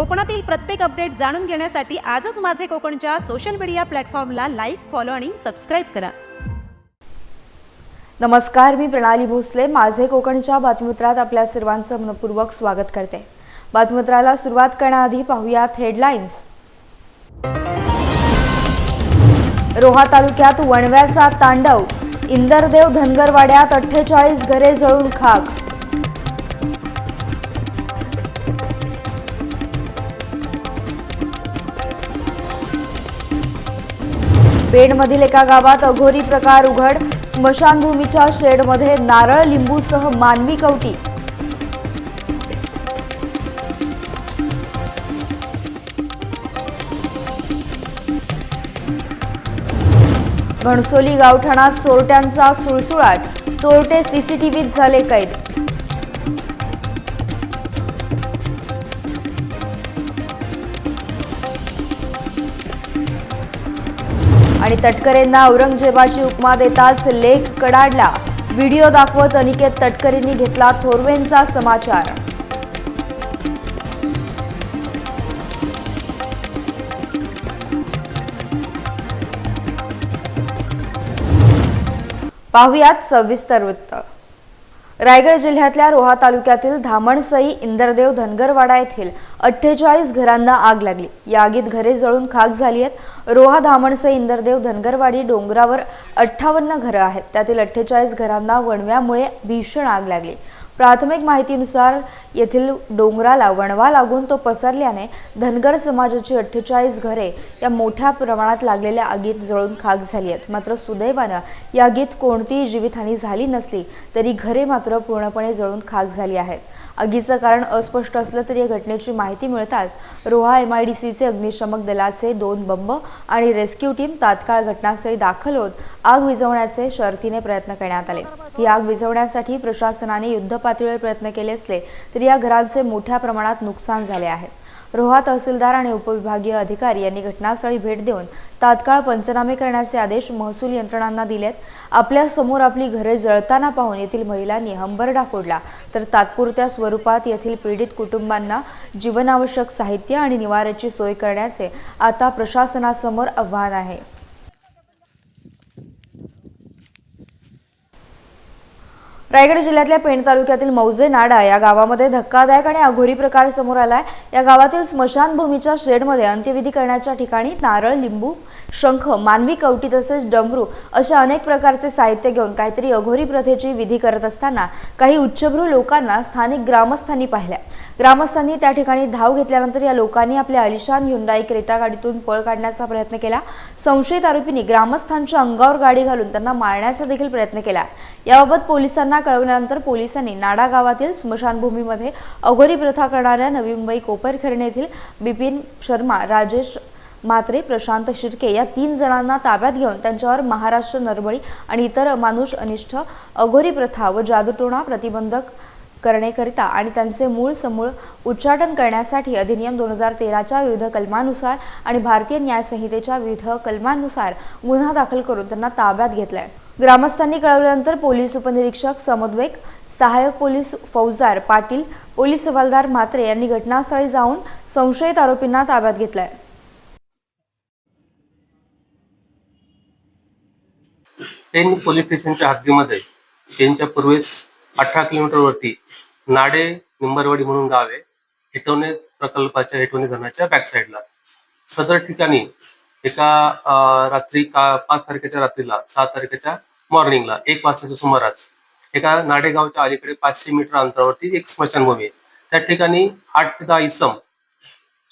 कोकणातील प्रत्येक अपडेट जाणून घेण्यासाठी आजच माझे कोकणच्या सोशल मीडिया प्लॅटफॉर्मला लाईक फॉलो आणि सबस्क्राईब करा. नमस्कार मी प्रणाली भोसले. माझे कोकणच्या बातमीपत्रात आपल्या सर्वांचं मनपूर्वक स्वागत करते. बातमीपत्राला सुरुवात करण्याआधी पाहूयात हेडलाईन्स रोहा तालुक्यात वणव्याचा तांडव. इंदरदेव धनगरवाड्यात अठ्ठेचाळीस घरे जळून खाक. पेणमधील एका गावात अघोरी प्रकार उघड. स्मशानभूमीच्या शेडमध्ये नारळ लिंबूसह मानवी कवटी. घणसोली गावठाणात चोरट्यांचा सुळसुळाट. चोरटे सीसीटीव्हीत झाले कैद. तटकरेंना औरंगजेबाची उपमा देताच लेख कडाडला. व्हिडिओ दाखवत अनिकेत तटकरेंनी घेतला थोरवेंचा समाचार. पाहुयात सविस्तर वृत्त. रायगड जिल्ह्यातल्या रोहा तालुक्यातील धामणसई इंदरदेव धनगरवाडा येथील अठ्ठेचाळीस घरांना आग लागली. या आगीत घरे जळून खाक झाली आहेत. रोहा धामणसई इंदरदेव धनगरवाडी डोंगरावर अठ्ठावन्न घरं आहेत. त्यातील अठ्ठेचाळीस घरांना वणव्यामुळे भीषण आग लागली. प्राथमिक माहितीनुसार येथील डोंगराला वणवा लागून तो पसरल्याने धनगर समाजाची अठ्ठेचाळीस घरे या मोठ्या प्रमाणात लागलेल्या आगीत जळून खाक झाली आहेत. मात्र सुदैवानं या आगीत कोणतीही जीवितहानी झाली नसली तरी घरे मात्र पूर्णपणे जळून खाक झाली आहेत. आगीचं कारण अस्पष्ट असलं तरी या घटनेची माहिती मिळताच रोहा एम आय डी सीचे अग्निशमक दलाचे दोन बंब आणि रेस्क्यू टीम तात्काळ घटनास्थळी दाखल होत आग विझवण्याचे शर्थीने प्रयत्न करण्यात आले. ही आग विझवण्यासाठी प्रशासनाने युद्धपातळीवर प्रयत्न केले असले तरी या घरांचे मोठ्या प्रमाणात नुकसान झाले आहे. रोहा तहसीलदार आणि उपविभागीय अधिकारी यांनी घटनास्थळी भेट देऊन तात्काळ पंचनामे करण्याचे आदेश महसूल यंत्रणांना दिलेत. आपल्यासमोर आपली घरे जळताना पाहून येथील महिलांनी हंबरडा फोडला. तर तात्पुरत्या स्वरूपात येथील पीडित कुटुंबांना जीवनावश्यक साहित्य आणि निवाऱ्याची सोय करण्याचे आता प्रशासनासमोर आव्हान आहे. रायगड जिल्ह्यातल्या पेण तालुक्यातील मौजे नाडा या गावामध्ये धक्कादायक आणि अघोरी प्रकार समोर आलाय. या गावातील स्मशानभूमीच्या शेडमध्ये अंत्यविधी करण्याच्या ठिकाणी नारळ लिंबू शंख मानवी कवटी तसेच डमरू अशा अनेक प्रकारचे साहित्य घेऊन काहीतरी अघोरी प्रथेची विधी करत असताना काही उच्चभ्रू लोकांना स्थानिक ग्रामस्थांनी पाहिल्या. ग्रामस्थांनी त्या ठिकाणी धाव घेतल्यानंतर या लोकांनी आपल्या अलिशान हुंडाई क्रेटा गाडीतून पळ काढण्याचा प्रयत्न केला. संशयित आरोपींनी ग्रामस्थांच्या अंगावर गाडी घालून त्यांना मारण्याचा देखील प्रयत्न केला. याबाबत पोलिसांना कळवल्यानंतर पोलिसांनी नाडा गावातील स्मशानभूमीमध्ये अघोरी प्रथा करणाऱ्या नवी मुंबई कोपरखिरणे येथील बिपिन शर्मा राजेश मात्रे प्रशांत शिर्के या तीन जणांना ताब्यात घेऊन त्यांच्यावर महाराष्ट्र नरबळी आणि इतर मानुष अनिष्ठ अघोरी प्रथा व जादूटोणा प्रतिबंधक करण्याकरिता आणि त्यांचे मूळ समूळ उच्चाटन करण्यासाठी अधिनियम दोन हजार तेराच्या विविध कलमानुसार आणि भारतीय न्यायसंहितेच्या विविध कलमांनुसार गुन्हा दाखल करून त्यांना ताब्यात घेतलाय. ग्रामस्थांनी कळवल्यानंतर पोलीस उपनिरीक्षक समन्वयक सहाय्यक पोलीस फौजदार पाटील पोलीस हवालदार म्हात्रे यांनी घटनास्थळी जाऊन संशयित आरोपींना ताब्यात घेतलाय. त्यांनी पोलीस स्टेशनच्या हद्दीमध्ये त्यांच्या पूर्वेस अठरा किलोमीटरवरती नाडे निंबरवाडी म्हणून गाव आहे. हेटवणे प्रकल्पाच्या हेटवणे धरणाच्या बॅक साईडला सदर ठिकाणी एका रात्री का पाच तारखेच्या रात्रीला सात तारखेच्या मॉर्निंगला एक वाजताच्या सुमारास. एका नाडेगावच्या अलीकडे पाचशे मीटर अंतरावरती एक स्मशानभूमी आहे. त्या ठिकाणी आठ ते दहा इसम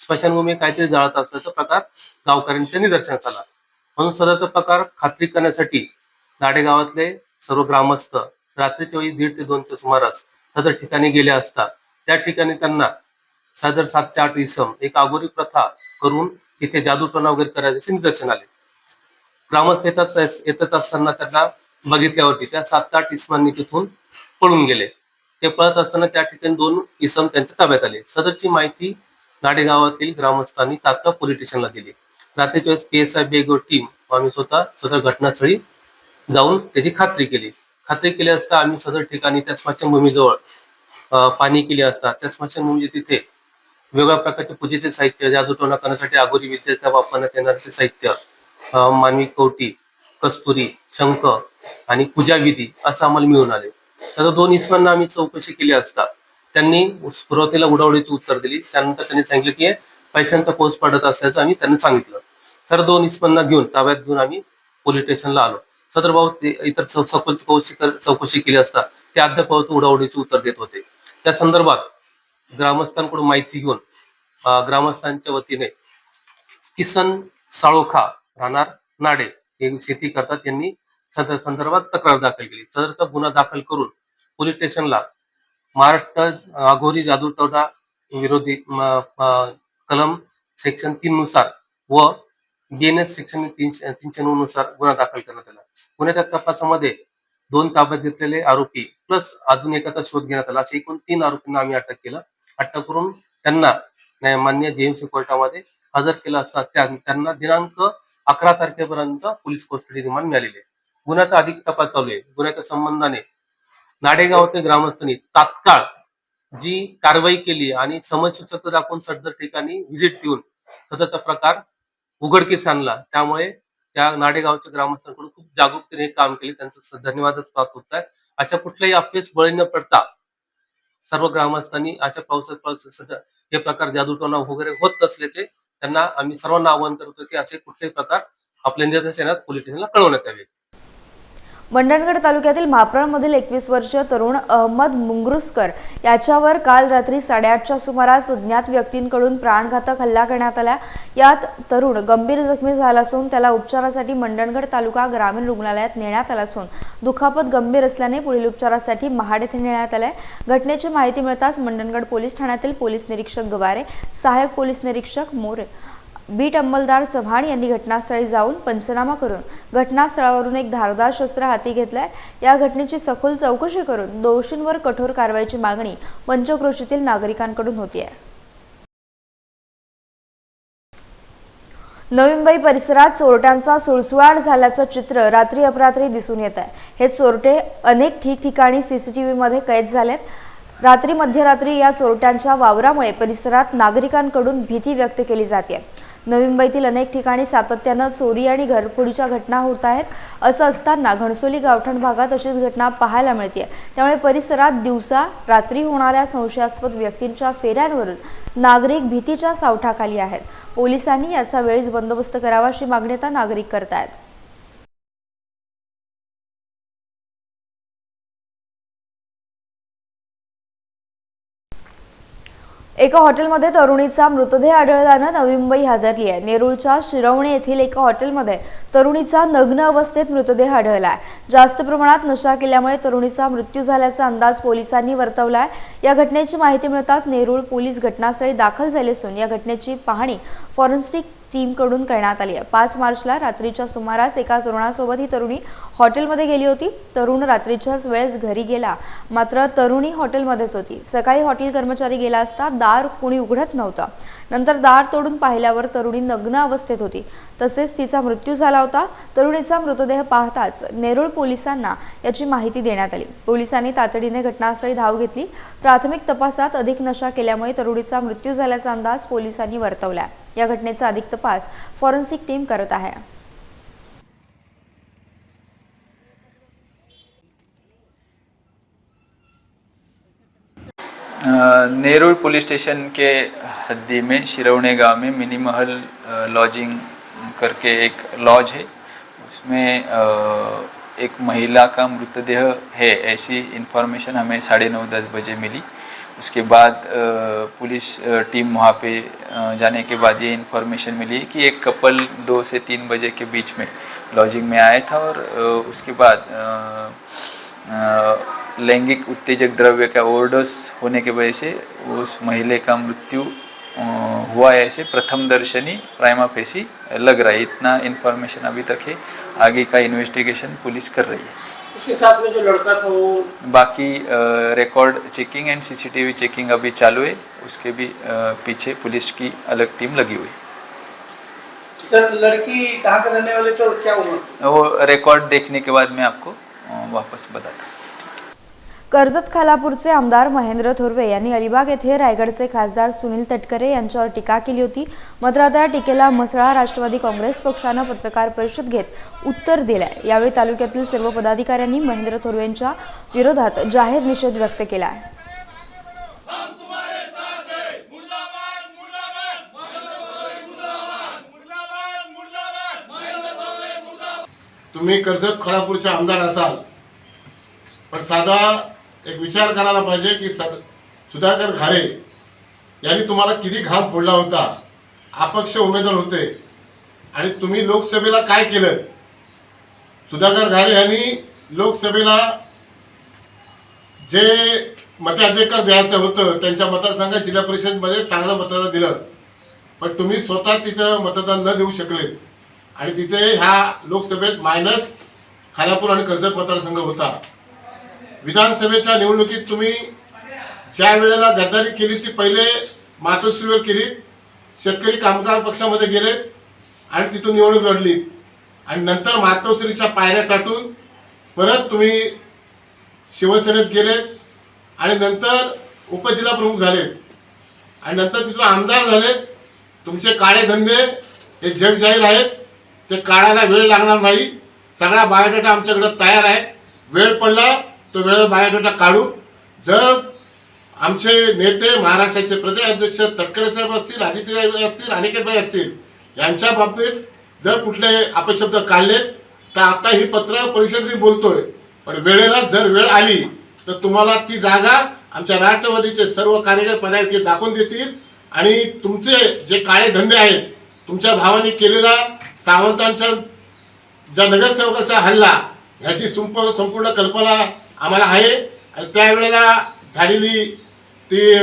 स्मशानभूमी काहीतरी जाळत असल्याचा प्रकार गावकऱ्यांच्या निदर्शनास आला. म्हणून सदरचा प्रकार खात्री करण्यासाठी नाडेगावातले सर्व ग्रामस्थ रात्रीच्या वेळी दीड ते दोनच्या सुमारास सदर ठिकाणी गेले असता त्या ठिकाणी त्यांना सदर सात ते आठ इसम एक आगोरी प्रथा करून तिथे जादूटोना वगैरे करायचे निदर्शन आले. ग्रामस्थ येतात येतात असताना त्यांना बघितल्यावरती. त्या सात आठ इसमांनी तिथून पळून गेले. ते पळत असताना त्या ठिकाणी दोन इसम त्यांच्या ताब्यात आले. सदरची माहिती नाडेगावातील ग्रामस्थांनी तात्काळ पोलीस स्टेशनला दिली. रात्रीच्या वेळेस पी एस आय बेगो टीम आम्ही स्वतः सदर घटनास्थळी जाऊन त्याची खात्री केली. खात्री केली असता आम्ही सदर ठिकाणी त्या स्मशानभूमीजवळ पाणी केली असता. त्या स्मशानभूमीचे तिथे वेगवेगळ्या प्रकारचे पूजेचे साहित्य जादूटोणा करण्यासाठी आगोरी विद्येच्या वापरण्यात येणारे साहित्य मानवी कवटी कस्तुरी शंख आणि पूजाविधी असं आम्हाला मिळून आले. तर दोन इसमांना आम्ही चौकशी केली असता त्यांनी सुरुवातीला उडावडीची उत्तर दिली त्यानंतर त्यांनी सांगितलं की पैशांचा कोस पडत असल्याचं आम्ही त्यांना सांगितलं. सर दोन इसमांना घेऊन ताब्यात घेऊन आम्ही पोलीस स्टेशनला आलो. सदर भाऊ ते इतर चौ- चौकशी चौकशी केली असता ते अद्याप उडावडीचे उत्तर देत होते. त्या संदर्भात ग्रामस्थांकडून माहिती घेऊन ग्रामस्थांच्या वतीने किसन साळोखा राहणार नाडे हे शेती करतात त्यांनी सदर संदर्भात तक्रार दाखल केली. सदरचा गुन्हा दाखल करून पोलीस स्टेशनला महाराष्ट्र अघोरी जादूटोणा विरोधी कलम सेक्शन तीन नुसार व डीएनएस सेक्शन तीनशे तीनशे नऊ नुसार गुन्हा दाखल करण्यात आला. गुन्ह्याच्या तपासामध्ये दोन ताब्यात घेतलेले आरोपी प्लस अजून एकाचा शोध घेण्यात आला. असे एकूण तीन आरोपींना आम्ही अटक केलं. अटक करून त्यांना मान्य जेएमसी कोर्टामध्ये हजर केलं असता त्या- त्यांना दिनांक अकरा तारखेपर्यंत पोलीस कोस्टडी रिमांड मिळालेली आहे. गुन्ह्याचा अधिक तपास चालू आहे. गुन्ह्याच्या संबंधाने नाडेगाव ते ग्रामस्थांनी तात्काळ जी कारवाई केली आणि समजसूचक दाखवून सदर ठिकाणी व्हिजिट देऊन सदरचा प्रकार उघडकीस आणला. त्यामुळे त्या नाडेगावच्या ग्रामस्थांकडून खूप जागरूकतेने काम केले. त्यांचं धन्यवादच प्राप्त होत आहे. अशा कुठल्याही अफवेस बळी न पडता सर्व ग्रामस्थांनी अशा पावसात पावसात हे प्रकार जादूटोना वगैरे होत असल्याचे त्यांना आम्ही सर्वांना आवाहन करतो की असे कुठलेही प्रकार आपल्या निदर्शनात पोलीस स्टेशनला कळवण्यात यावे मंडणगड तालुक्यातील म्हापळमधील एकवीस वर्षीय तरुण अहमद मुंगरुसकर याच्यावर काल रात्री साडेआठच्या सुमारास अज्ञात व्यक्तींकडून प्राणघातक हल्ला करण्यात आला. यात तरुण गंभीर जखमी झाला असून त्याला उपचारासाठी मंडणगड तालुका ग्रामीण रुग्णालयात नेण्यात आला असून दुखापत गंभीर असल्याने पुढील उपचारासाठी महाड येथे नेण्यात आलाय. घटनेची माहिती मिळताच मंडणगड पोलीस ठाण्यातील पोलीस निरीक्षक गवारे सहाय्यक पोलीस निरीक्षक मोरे बीट अंमलदार चव्हाण यांनी घटनास्थळी जाऊन पंचनामा करून घटनास्थळावरून एक धारदार शस्त्र हाती घेतलाय. या घटनेची सखोल चौकशी करून दोषींवर कठोर कारवाईची मागणी पंचक्रोशीतील नागरिकांकडून होती आहे नवी मुंबई परिसरात चोरट्यांचा सुळसुळाट झाल्याचं चित्र रात्री अपरात्री दिसून येत आहे हे चोरटे अनेक ठिकठिकाणी सीसीटीव्हीमध्ये कैद झालेत. रात्री मध्यरात्री या चोरट्यांच्या वावरामुळे परिसरात नागरिकांकडून भीती व्यक्त केली जाते नवी मुंबईतील अनेक ठिकाणी सातत्यानं चोरी आणि घरफोडीच्या घटना होत आहेत. असं असताना घणसोली गावठण भागात अशीच घटना पाहायला मिळते त्यामुळे परिसरात दिवसा रात्री होणाऱ्या संशयास्पद व्यक्तींच्या फेऱ्यांवरून नागरिक भीतीच्या सावठाखाली आहेत. पोलिसांनी याचा वेळीच बंदोबस्त करावा अशी मागणी आता नागरिक करतायत. एका हॉटेलमध्ये तरुणीचा मृतदेह आढळल्यानं नवी मुंबई हादरली आहे नेरूळच्या शिरवणे येथील एका हॉटेलमध्ये तरुणीचा नग्न अवस्थेत मृतदेह आढळला आहे जास्त प्रमाणात नशा केल्यामुळे तरुणीचा मृत्यू झाल्याचा अंदाज पोलिसांनी वर्तवला आहे या घटनेची माहिती मिळताच नेरूळ पोलीस घटनास्थळी दाखल झाले असून या घटनेची पाहणी फॉरेन्सिक टीमकडून करण्यात आली आहे. पाच मार्चला रात्रीच्या सुमारास एका तरुणासोबत ही तरुणी हॉटेलमध्ये गेली होती. तरुण रात्रीच्याच वेळेस घरी गेला. मात्र तरुणी हॉटेलमध्येच होती. सकाळी हॉटेल कर्मचारी गेला असता दार कुणी उघडत नव्हता. नंतर दार तोडून पाहिल्यावर तरुणी नग्न अवस्थेत होती. तसेच तिचा मृत्यू झाला होता. तरुणीचा मृतदेह पाहताच नेरूळ पोलिसांना याची माहिती देण्यात आली. पोलिसांनी तातडीने घटनास्थळी धाव घेतली. प्राथमिक तपासात अधिक नशा केल्यामुळे तरुणीचा मृत्यू झाल्याचा अंदाज पोलिसांनी वर्तवला या घटनेचा अधिक तपास फॉरेन्सिक टीम करत आहे. अ, पुलिस स्टेशन के हद्दी में शिरवणे गांव में मिनी महल लॉजिंग करके एक लॉज है। उसमें एक महिला का मृतदेह है। ऐसी इन्फॉर्मेशन हमें साढ़े नौ दस बजे मिली। उसके बाद पुलिस टीम वहाँ पे जाने के बाद ये इन्फॉर्मेशन मिली कि एक कपल दो से तीन बजे के बीच में लॉजिंग में आया था और उसके बाद लैंगिक उत्तेजक द्रव्य का ओवरडोज होने की वजह से उस महिला का मृत्यु हुआ है ऐसे प्रथम दर्शनी प्राइमा फेसी लग रहा है। इतना इन्फॉर्मेशन अभी तक है। आगे का इन्वेस्टिगेशन पुलिस कर रही है। उसके साथ में जो लड़का था वो बाकी record checking and CCTV checking अभी चालू है। उसके भी आ, पीछे पुलिस की अलग टीम लगी हुई। है सर लड़की कहाँ के रहने वाले थे और क्या हुआ? वो रिकॉर्ड देखने के बाद मैं आपको वापस बताता हूँ। कर्जत खालापूरचे आमदार महेंद्र थोरवे यांनी अलिबाग येथे रायगडचे खासदार सुनील तटकरे यांच्यावर टीका केली होती. मात्र आता या टीकेला मसळा राष्ट्रवादी काँग्रेस पक्षानं पत्रकार परिषद घेत उत्तर दिलंय. यावेळी तालुक्यातील सर्व पदाधिकाऱ्यांनी महेंद्र थोरवेंच्या विरोधात जाहीर निषेध व्यक्त केला आहे तुम्ही कर्जत खळापूरचे आमदार असाल पण साधा एक विचार करायला पाहिजे की सद सुधाकर घारे यांनी तुम्हाला किती घाम फोडला होता. अपक्ष उमेदवार होते. आणि तुम्ही लोकसभेला काय केलं? सुधाकर घारे यांनी लोकसभेला जे मताधिकार द्यायचं होतं त्यांच्या मतदारसंघात जिल्हा परिषदमध्ये चांगलं मतदान दिलं. पण तुम्ही स्वतः तिथं मतदान न देऊ शकले. आणि तिथे ह्या लोकसभेत मायनस खालापूर आणि कर्जत मतदारसंघ होता. विधानसभेच्या निवडणुकीत तुम्ही ज्या वेळेला गद्दारी केली ती पहिले मातोश्रीवर केली शेतकरी कामगार पक्षामध्ये गेले आणि तिथून निवडणूक लढली. आणि नंतर मातोश्रीच्या पायऱ्या चाटून परत तुम्ही शिवसेनेत गेलेत आणि नंतर उपजिल्हा प्रमुख झालेत आणि नंतर तिथून आमदार झालेत तुमचे काळे धंदे हे जग जाहीर आहेत. ते काढायला वेळ लागणार नाही. सगळा बायोडेटा आमच्याकडे तयार आहे. वेळ पडला तो वेळेवर बायोडेटा काढू. जर आमचे नेते महाराष्ट्राचे प्रदेश अध्यक्ष तटकरे साहेब असतील आदित्य असतील अनिकेतभाई असतील यांच्या बाबतीत जर कुठले अपशब्द काढले तर आता ही पत्र परिषदेत बोलतोय. पण वेळेला जर वेळ आली तर तुम्हाला ती जागा आमच्या राष्ट्रवादीचे सर्व कार्यकर्ते पदाधिकारी दाखवून देतील. आणि तुमचे जे काळे धंदे आहेत तुमच्या भावाने केलेला सावंतांच्या ज्या नगरसेवकाचा हल्ला ह्याची संपूर्ण कल्पना आम्हाला आहे. आणि त्यावेळेला झालेली ती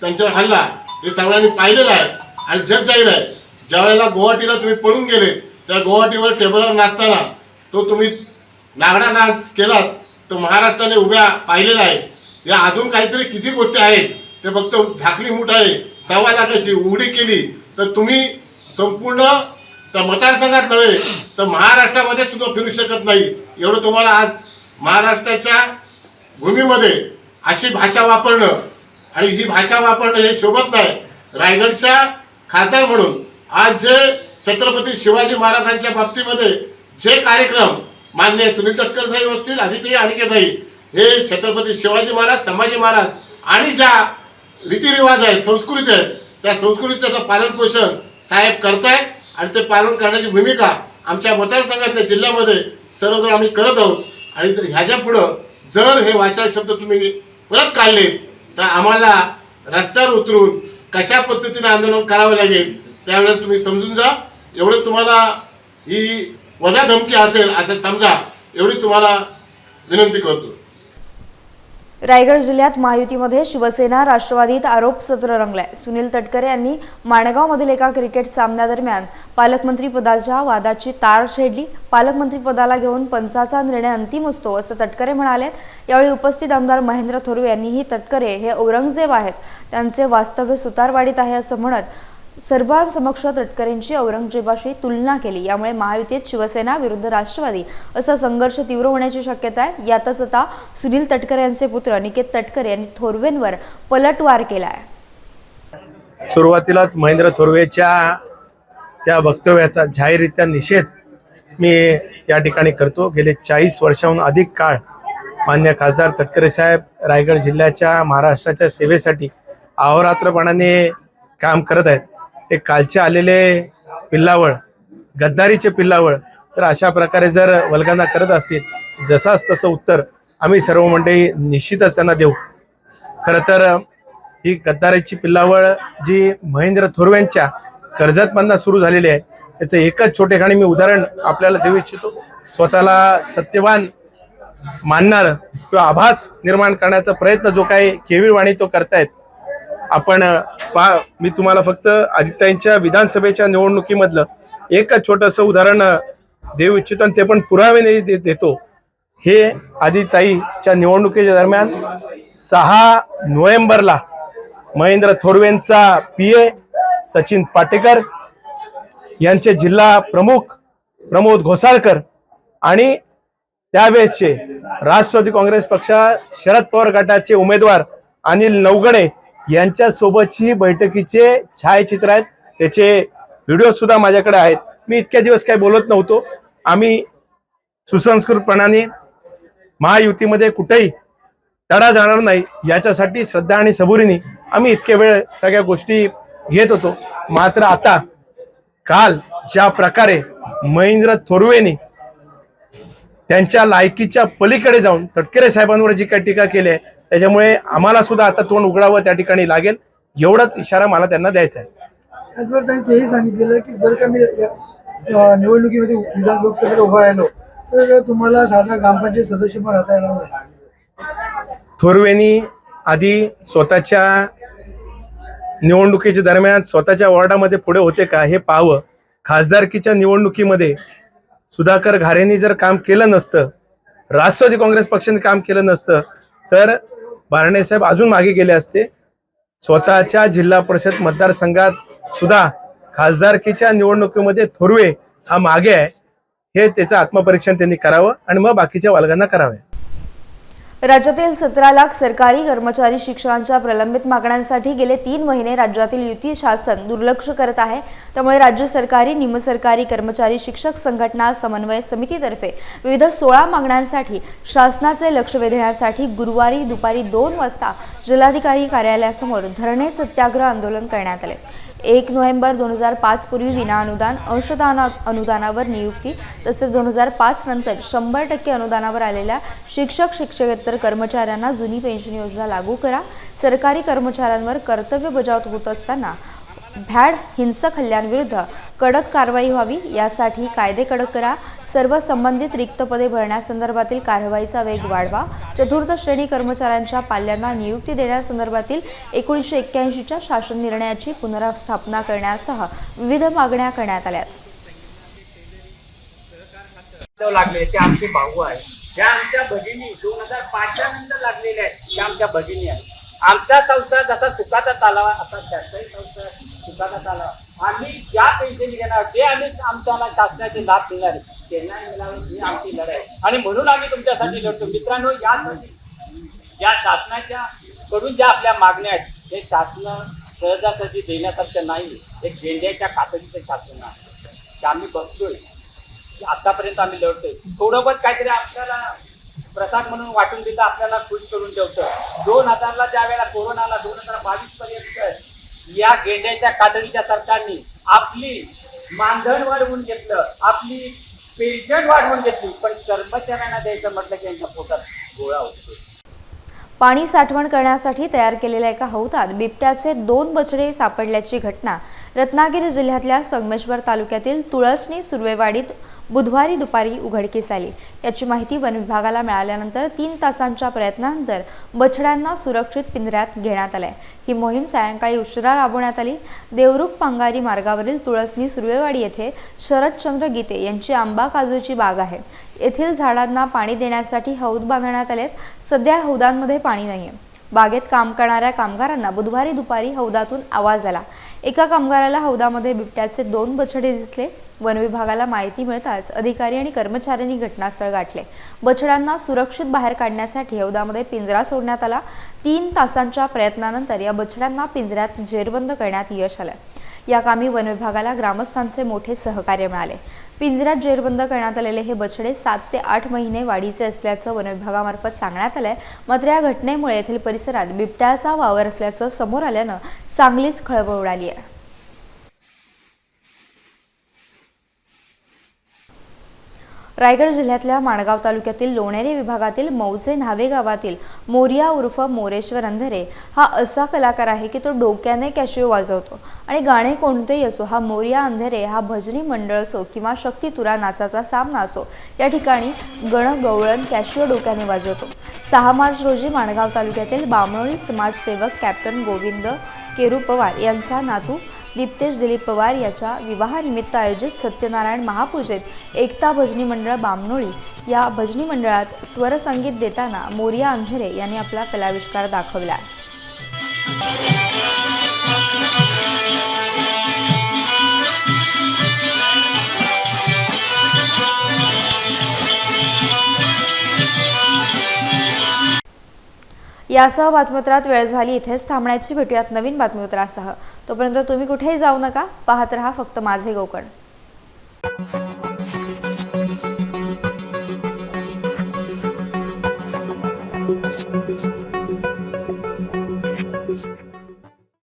त्यांच्यावर हल्ला हे सगळ्यांनी पाहिलेलं आहे. आणि जग जाईल आहे. ज्या वेळेला गुवाहाटीला तुम्ही पळून गेले त्या गुवाहाटीवर टेबलवर नाचताना तो तुम्ही नागडा नाच केलात तो महाराष्ट्राने उभ्या पाहिलेला आहे. या अजून काहीतरी किती गोष्टी आहेत ते फक्त झाकली मूठ आहे. सव्वा लाखाची उघडी केली तर तुम्ही संपूर्ण तर मतदारसंघात नव्हे तर महाराष्ट्रामध्ये सुद्धा फिरू शकत नाही. एवढं तुम्हाला आज महाराष्ट्राच्या भूमीमध्ये अशी भाषा वापरणं आणि ही भाषा वापरणं हे शोभत नाही. रायगडच्या खासदार म्हणून आज जे छत्रपती शिवाजी महाराजांच्या बाबतीमध्ये जे कार्यक्रम मान्य सुनील तटकर साहेब असतील आदित्य अनिकेतभाई हे छत्रपती शिवाजी महाराज संभाजी महाराज आणि ज्या रीतिरिवाज आहेत संस्कृती आहेत त्या संस्कृतीचं पालन पोषण साहेब करतायत आणि ते पालन करण्याची भूमिका आमच्या मतदारसंघातल्या जिल्ह्यामध्ये सर्वत्र आम्ही करत आहोत. आणि ह्याच्या पुढं जर हे वाचाळ शब्द तुम्ही परत काढले तर आम्हाला रस्त्यावर उतरून कशा पद्धतीने आंदोलन करावं लागेल त्यावेळेस तुम्ही समजून जा. एवढं तुम्हाला ही वजा धमकी असेल असं समजा एवढी तुम्हाला विनंती करतो. रायगड जिल्ह्यात महायुतीमध्ये शिवसेना राष्ट्रवादीत आरोप सत्र रंगलाय. सुनील तटकरे यांनी माणगावमधील एका क्रिकेट सामन्यादरम्यान पालकमंत्री पदाच्या वादाची तार छेडली. पालकमंत्री पदाला घेऊन पंचाचा निर्णय अंतिम असतो असं तटकरे म्हणाले यावेळी उपस्थित आमदार महेंद्र थोरवे यांनीही तटकरे हे औरंगजेब आहेत. त्यांचे वास्तव्य सुतारवाडीत आहे असं म्हणत सर्वांसमक्ष तटकरेंची औरंगजेबाशी तुलना केली. यामुळे महायुतीत शिवसेना विरुद्ध राष्ट्रवादी असा संघर्ष तीव्र होण्याची शक्यता आहे. यातच आता सुनील तटकरे यांचे पुत्र निकेत तटकरे यांनी थोरवेंवर पलटवार केला आहे सुरुवातीलाच महेंद्र थोरवेच्या त्या वक्तव्याचा जाहीररित्या निषेध मी या ठिकाणी करतो. गेले चाळीस वर्षाहून अधिक काळ मान्य खासदार तटकरे साहेब रायगड जिल्ह्याच्या महाराष्ट्राच्या सेवेसाठी अहोरात्रपणाने काम करत आहेत. ते कालचे आलेले पिल्लावळ गद्दारीचे पिल्लावळ. तर अशा प्रकारे जर वल्गांना करत असतील जसाच तसं उत्तर आम्ही सर्व मंडळी निश्चितच त्यांना देऊ. खरं तर ही गद्दारीची पिल्लावळ जी महेंद्र थोरवेंच्या कर्जतमधनं सुरू झालेली आहे त्याचं एकच छोटेखानी मी उदाहरण आपल्याला देऊ इच्छितो. स्वतःला सत्यवान मानणार किंवा आभास निर्माण करण्याचा प्रयत्न जो काही केविळवाणी तो करतायत आपण पा मी तुम्हाला फक्त आदित्यांच्या विधानसभेच्या निवडणुकीमधलं एकच छोटंसं उदाहरण देऊ इच्छितो आणि ते पण पुरावे दे- देतो. हे आदिताईच्या निवडणुकीच्या दरम्यान सहा नोव्हेंबरला महेंद्र थोरवेंचा पी ए सचिन पाटेकर यांचे जिल्हा प्रमुख प्रमोद घोसाळकर आणि त्यावेळेसचे राष्ट्रवादी काँग्रेस पक्ष शरद पवार गटाचे उमेदवार अनिल नवगणे यांच्यासोबतची बैठकीचे छायाचित्र आहेत. त्याचे व्हिडिओ सुद्धा माझ्याकडे आहेत. मी इतक्या दिवस काही बोलत नव्हतो. आम्ही सुसंस्कृतपणाने महायुतीमध्ये कुठेही तडा जाणार नाही याच्यासाठी श्रद्धा आणि सबुरीने आम्ही इतके वेळ सगळ्या गोष्टी घेत होतो. मात्र आता काल ज्या प्रकारे महेंद्र थोरवेने त्यांच्या लायकीच्या पलीकडे जाऊन तटकरे साहेबांवर जी काही टीका केली आहे त्याच्यामुळे आम्हाला सुद्धा आता तोंड उघडावं त्या ठिकाणी लागेल. एवढाच इशारा मला त्यांना द्यायचा आहे. त्याचबरोबर त्यांनी तेही सांगितलेलं की जर का मी निवडणुकीमध्ये विधान लोकसभेला उभा राहिलो तर तुम्हाला साधा ग्रामपंचायत सदस्य पण राहता येणार नाही. थोरवेनी आधी स्वतःच्या निवडणुकीच्या दरम्यान स्वतःच्या वॉर्डामध्ये पुढे होते का हे पाहावं. खासदारकीच्या निवडणुकीमध्ये सुधाकर घारेंनी जर काम केलं नसतं राष्ट्रवादी काँग्रेस पक्षाने काम केलं नसतं तर साहेब अजून मागे गेले असते. स्वतःच्या जिल्हा परिषद मतदारसंघात सुद्धा खासदारकीच्या निवडणुकीमध्ये थोरवे हा मागे आहे. हे त्याचं आत्मपरीक्षण त्यांनी करावं आणि मग बाकीच्या वालगांना करावे. राज्यातील सतरा लाख सरकारी कर्मचारी शिक्षकांच्या प्रलंबित मागण्यांसाठी गेले तीन महिने राज्यातील युती शासन दुर्लक्ष करत आहे. त्यामुळे राज्य सरकारी निमसरकारी कर्मचारी शिक्षक संघटना समन्वय समितीतर्फे विविध सोळा मागण्यांसाठी शासनाचे लक्ष वेधण्यासाठी गुरुवारी दुपारी दोन वाजता जिल्हाधिकारी कार्यालयासमोर धरणे सत्याग्रह आंदोलन करण्यात आले. एक नोव्हेंबर दोन हजार पाच पूर्वी विनाअनुदान अंशदाना अनुदानावर नियुक्ती तसेच दोन हजार पाच नंतर शंभर टक्के अनुदानावर आलेल्या शिक्षक शिक्षकेतर कर्मचाऱ्यांना जुनी पेन्शन योजना लागू करा. सरकारी कर्मचाऱ्यांवर कर्तव्य बजावत होत असताना भ्याड हिंसक हल्ल्यांविरुद्ध कडक कारवाई व्हावी यासाठी कायदे कडक करा. सर्व संबंधित रिक्त पदे भरण्यासंदर्भातील कारवाईचा वेग वाढवा. चतुर्थ श्रेणी कर्मचाऱ्यांच्या पाल्यांना नियुक्ती देण्यासंदर्भातील एकोणीसशे एक्क्याऐंशीच्या शासन निर्णयाची पुनर्स्थापना करण्यासह विविध मागण्या करण्यात आल्या लागले ते आमचे भाऊ आहे त्या आमच्या भगिनी दोन हजार पाचच्या नंतर लागलेल्या आहेत. त्या आमच्या भगिनी आहेत. आमचा संसार जसा सुखाचा चालावा असा त्याचाही संसार आम्ही ज्या पेन्शन घेणार जे आम्ही आमच्याला शासनाचे लाभ देणार आहे, त्यांना मिळावे ही आमची लढाई. आणि म्हणून आम्ही तुमच्यासाठी लढतो. मित्रांनो यासाठी या शासनाच्या कडून ज्या आपल्या मागण्या आहेत हे शासन सहजासहजी देण्यासारखं नाही. एक गेंड्याच्या कातडीचं शासन आहे. ते आम्ही बघतोय. की आतापर्यंत आम्ही लढतोय. थोडंबत काहीतरी आपल्याला प्रसाद म्हणून वाटून देतं आपल्याला खुश करून ठेवतं. दोन हजारला ज्या वेळेला कोरोनाला दोन हजार बावीस पर्यंत या गेंड्याच्या कातडीच्या सरकारने आपली मानधन वाढवून घेतलं आपली पेन्शन वाढवून घेतली पण कर्मचाऱ्यांना द्यायचं म्हटलं की यांच्या पोटात गोळा होतो पाणी साठवण करण्यासाठी तयार केलेल्या एका हौदात बिबट्याचे दोन बछडे सापडल्याची घटना रत्नागिरी जिल्ह्यातल्या संगमेश्वर तालुक्यातील तुळसणी सुर्वेवाडीत बुधवारी दुपारी उघडकीस आली. याची माहिती वन विभागाला मिळाल्यानंतर तीन तासांच्या प्रयत्नानंतर बछड्यांना सुरक्षित पिंजऱ्यात घेण्यात आलंय. ही मोहीम सायंकाळी उशिरा राबवण्यात आली. देवरुख पांगारी मार्गावरील तुळसणी सुर्वेवाडी येथे शरदचंद्र गीते यांची आंबा काजूची बाग आहे. येथील झाडांना पाणी देण्यासाठी हौद बांधण्यात आलेत. सध्या हौदांमध्ये पाणी नाहीये. बागेत काम करणाऱ्या कामगारांना बुधवारी दुपारी हौदातून आवाज आला. एका कामगाराला हौदामध्ये बिबट्याचे दोन बछडे दिसले. वन विभागाला माहिती मिळताच अधिकारी आणि कर्मचाऱ्यांनी घटनास्थळ गाठले. बछड्यांना सुरक्षित बाहेर काढण्यासाठी हौदामध्ये पिंजरा सोडण्यात आला. तीन तासांच्या प्रयत्नानंतर या बछड्यांना पिंजऱ्यात जेरबंद करण्यात यश आलं. या कामी वन विभागाला ग्रामस्थांचे मोठे सहकार्य मिळाले. पिंजऱ्यात जेरबंद करण्यात आलेले हे बछडे सात ते आठ महिने वाढीचे असल्याचं वनविभागामार्फत सांगण्यात आलंय. मात्र या घटनेमुळे येथील परिसरात बिबट्याचा वावर असल्याचं समोर आल्यानं चांगलीच खळबळ उडाली आहे. रायगड जिल्ह्यातल्या माणगाव तालुक्यातील लोणेरे विभागातील मौजे न्हावे गावातील मोरिया उर्फ मोरेश्वर अंधरे हा असा कलाकार आहे की तो डोक्याने कॅशिओ वाजवतो. आणि गाणे कोणतेही असो हा मोरिया अंधेरे हा भजनी मंडळ असो किंवा शक्ती तुरा नाचाचा सामना असो या ठिकाणी गणगवळण कॅशिओ डोक्याने वाजवतो. सहा मार्च रोजी माणगाव तालुक्यातील बामणोळी समाजसेवक कॅप्टन गोविंद केरू पवार यांचा नातू दीप्तेश दिलीप पवार याच्या विवाहानिमित्त आयोजित सत्यनारायण महापूजेत एकता भजनी मंडळ बामनोळी या भजनी मंडळात स्वरसंगीत देताना मोरिया अंधेरे यांनी आपला कलाविष्कार दाखवला. यासह बातमीपत्रात वेळ झाली. इथेच थांबण्याची. भेटूयात नवीन बातमीपत्रासह. तोपर्यंत तुम्ही कुठेही जाऊ नका. पाहत रहा फक्त माझे कोकण